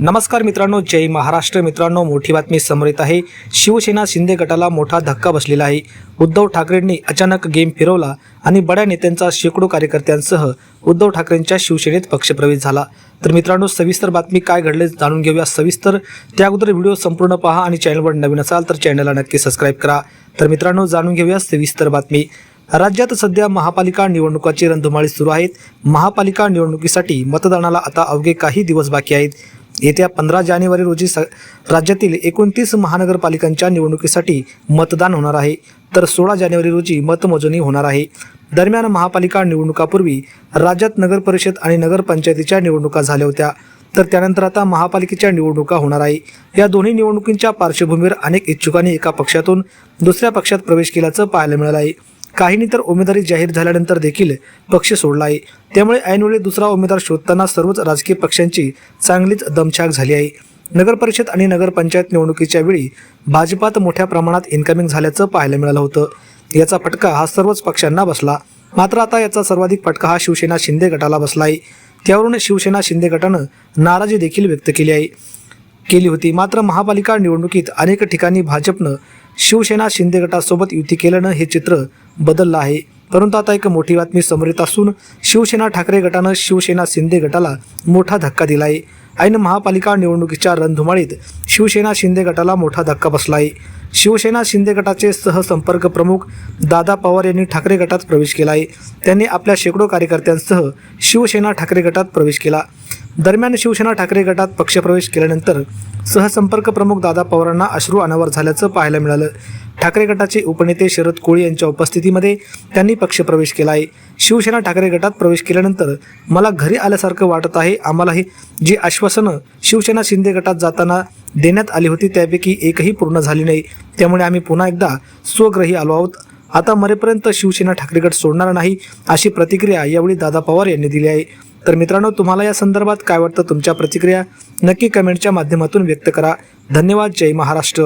नमस्कार मित्रांनो जय महाराष्ट्र. मित्रांनो मोठी बातमी समोर येत आहे. शिवसेना शिंदे गटाला मोठा धक्का बसलेला आहे. उद्धव ठाकरेंनी अचानक गेम फिरवला आणि बड्या नेत्यांचा शेकडो कार्यकर्त्यांसह उद्धव ठाकरेंच्या शिवसेनेत पक्षप्रवेश झाला. तर मित्रांनो सविस्तर बातमी काय घडले जाणून घेऊया. सविस्तर त्या अगोदर व्हिडिओ संपूर्ण पहा आणि चॅनलवर नवीन असाल तर चॅनलला नक्की सबस्क्राईब करा. तर मित्रांनो जाणून घेऊया सविस्तर बातमी. राज्यात सध्या महापालिका निवडणुकाची रणधुमाळी सुरू आहेत. महापालिका निवडणुकीसाठी मतदानाला आता अवघे काही दिवस बाकी आहेत. येत्या पंधरा जानेवारी रोजी स राज्यातील एकोणतीस महानगरपालिकांच्या निवडणुकीसाठी मतदान होणार आहे. तर सोळा जानेवारी रोजी मतमोजणी होणार आहे. दरम्यान महापालिका निवडणुकापूर्वी राज्यात नगरपरिषद आणि नगरपंचायतीच्या निवडणुका झाल्या होत्या. तर त्यानंतर आता महापालिकेच्या निवडणुका होणार आहे. या दोन्ही निवडणुकींच्या पार्श्वभूमीवर अनेक इच्छुकांनी एका पक्षातून दुसऱ्या पक्षात प्रवेश केल्याचं पाहायला मिळालं आहे. काहींनी तर उमेदवारी जाहीर झाल्यानंतर देखील पक्ष सोडला आहे त्यामुळे ऐनवेळी दुसरा उमेदवार शोधताना सर्वच राजकीय पक्षांची चांगलीच दमछाक झाली आहे. नगर परिषद आणि नगरपंचायत निवडणुकीच्या वेळी भाजपात मोठ्या प्रमाणात इन्कमिंग झाल्याचं पाहायला मिळालं होतं. याचा फटका हा सर्वच पक्षांना बसला. मात्र आता याचा सर्वाधिक फटका हा शिवसेना शिंदे गटाला बसला आहे त्यावरून शिवसेना शिंदे गटानं नाराजी देखील व्यक्त केली आहे. केली होती. मात्र महापालिका निवडणुकीत अनेक ठिकाणी भाजपनं शिवसेना शिंदे गटासोबत युती केल्यानं हे चित्र बदललं आहे. परंतु आता एक मोठी बातमी समोर येत असून शिवसेना ठाकरे गटानं शिवसेना शिंदे गटाला मोठा धक्का दिला आहे ऐन महापालिका निवडणुकीच्या रणधुमाळीत शिवसेना शिंदे गटाला मोठा धक्का बसला आहे शिवसेना शिंदे गटाचे सहसंपर्क प्रमुख दादा पवार यांनी ठाकरे गटात प्रवेश केला आहे. त्यांनी आपल्या शेकडो कार्यकर्त्यांसह शिवसेना ठाकरे गटात प्रवेश केला. दरम्यान शिवसेना ठाकरे गटात पक्षप्रवेश केल्यानंतर सहसंपर्क प्रमुख दादा पवारांना अश्रू अनावर झाल्याचं पाहायला मिळालं. ठाकरे गटाचे उपनेते शरद कोळी यांच्या उपस्थितीमध्ये त्यांनी पक्षप्रवेश केला आहे. शिवसेना ठाकरे गटात प्रवेश केल्यानंतर मला घरी आल्यासारखं वाटत आहे. आम्हालाही जी आश्वासनं शिवसेना शिंदे गटात जाताना देण्यात आली होती. त्यापैकी एकही पूर्ण झाली नाही. त्यामुळे आम्ही पुन्हा एकदा स्वग्रही आलो आहोत. आता मरेपर्यंत शिवसेना ठाकरेगड सोडणार नाही अशी प्रतिक्रिया यावेळी दादा पवार यांनी दिली आहे. तर मित्रांनो तुम्हाला या संदर्भात काय वाटतं? तुमच्या प्रतिक्रिया नक्की कमेंटच्या माध्यमातून व्यक्त करा. धन्यवाद. जय महाराष्ट्र.